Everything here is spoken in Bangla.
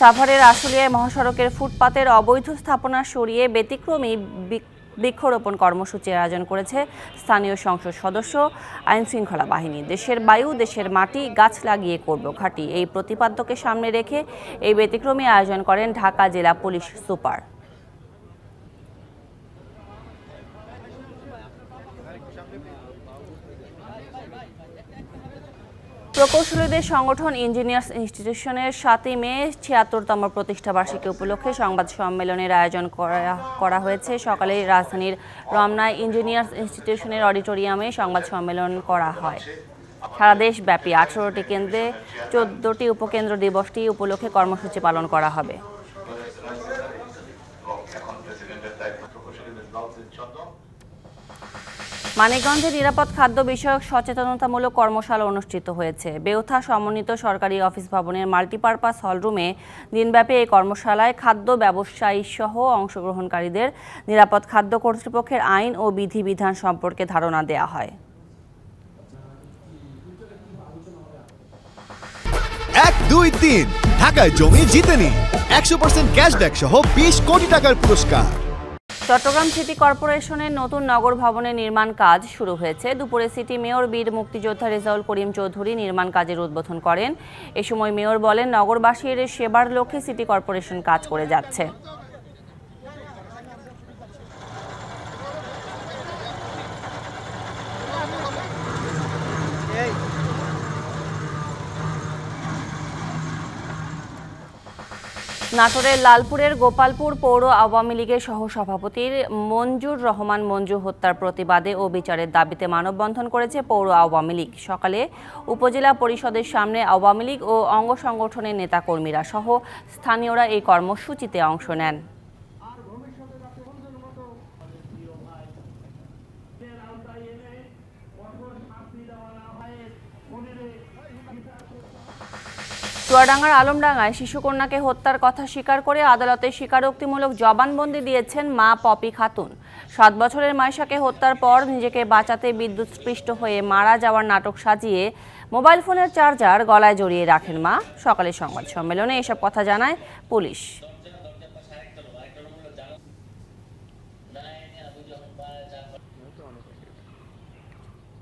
সাভারের আশুলিয়ায় মহাসড়কের ফুটপাতের অবৈধ স্থাপনা সরিয়ে ব্যতিক্রমী বৃক্ষরোপণ কর্মসূচির আয়োজন করেছে স্থানীয় সংসদ সদস্য, আইনশৃঙ্খলা বাহিনী। দেশের বায়ু, দেশের মাটি, গাছ লাগিয়ে করব ঘাঁটি। এই প্রতিপাদ্যকে সামনে রেখে এই ব্যতিক্রমী আয়োজন করেন ঢাকা জেলা পুলিশ সুপার। প্রকৌশলীদের সংগঠন ইঞ্জিনিয়ার্স ইনস্টিটিউশনের সাতই মে ছিয়াত্তরতম প্রতিষ্ঠাবার্ষিকী উপলক্ষে সংবাদ সম্মেলনের আয়োজন করা হয়েছে। সকালে রাজধানীর রমনায় ইঞ্জিনিয়ার্স ইনস্টিটিউশনের অডিটোরিয়ামে সংবাদ সম্মেলন করা হয়। সারা দেশব্যাপী আঠারোটি কেন্দ্রে চোদ্দটি উপকেন্দ্র দিবসটি উপলক্ষে কর্মসূচি পালন করা হবে। মানিকগঞ্জে নিরাপদ খাদ্য বিষয়ক সচেতনতামূলক কর্মশালা অনুষ্ঠিত হয়েছে। বেউথা সমন্বিত সরকারি অফিস ভবনের মাল্টিপারপাস হলরুমে দিনব্যাপী এই কর্মশালায় খাদ্য ব্যবসায়ী সহ অংশগ্রহণকারীদের নিরাপদ খাদ্য কর্তৃপক্ষের আইন ও বিধিবিধান সম্পর্কে ধারণা দেওয়া হয়। এক, দুই, তিন। ঢাকায় জমি জিতেনি একশো পার্সেন্ট ক্যাশব্যাক সহ বিশ কোটি টাকার পুরস্কার। চট্টগ্রাম সিটি কর্পোরেশনের নতুন নগর ভবনের নির্মাণ কাজ শুরু হয়েছে। দুপুরে সিটি মেয়র, বীর মুক্তিযোদ্ধা রেজাউল করিম চৌধুরী নির্মাণ কাজের উদ্বোধন করেন। এ সময় মেয়র বলেন, নগরবাসীর সেবার লক্ষ্যে সিটি কর্পোরেশন কাজ করে যাচ্ছে। নাটোরের লালপুরের গোপালপুর পৌর আওয়ামী লীগের সহসভাপতির মঞ্জুর রহমান মঞ্জু হত্যার প্রতিবাদে ও বিচারের দাবিতে মানববন্ধন করেছে পৌর আওয়ামী লীগ। সকালে উপজেলা পরিষদের সামনে আওয়ামী লীগ ও অঙ্গ সংগঠনের নেতাকর্মীরা সহ স্থানীয়রা এই কর্মসূচিতে অংশ নেন। চুয়াডাঙ্গার আলমডাঙ্গায় শিশুকন্যাকে হত্যার কথা স্বীকার করে আদালতে স্বীকারোক্তিমূলক জবানবন্দি দিয়েছেন মা পপি খাতুন। সাত বছরের মাইশাকে হত্যার পর নিজেকে বাঁচাতে বিদ্যুৎস্পৃষ্ট হয়ে মারা যাওয়ার নাটক সাজিয়ে মোবাইল ফোনের চার্জার গলায় জড়িয়ে রাখেন মা। সকালে সংবাদ সম্মেলনে এসব কথা জানায় পুলিশ।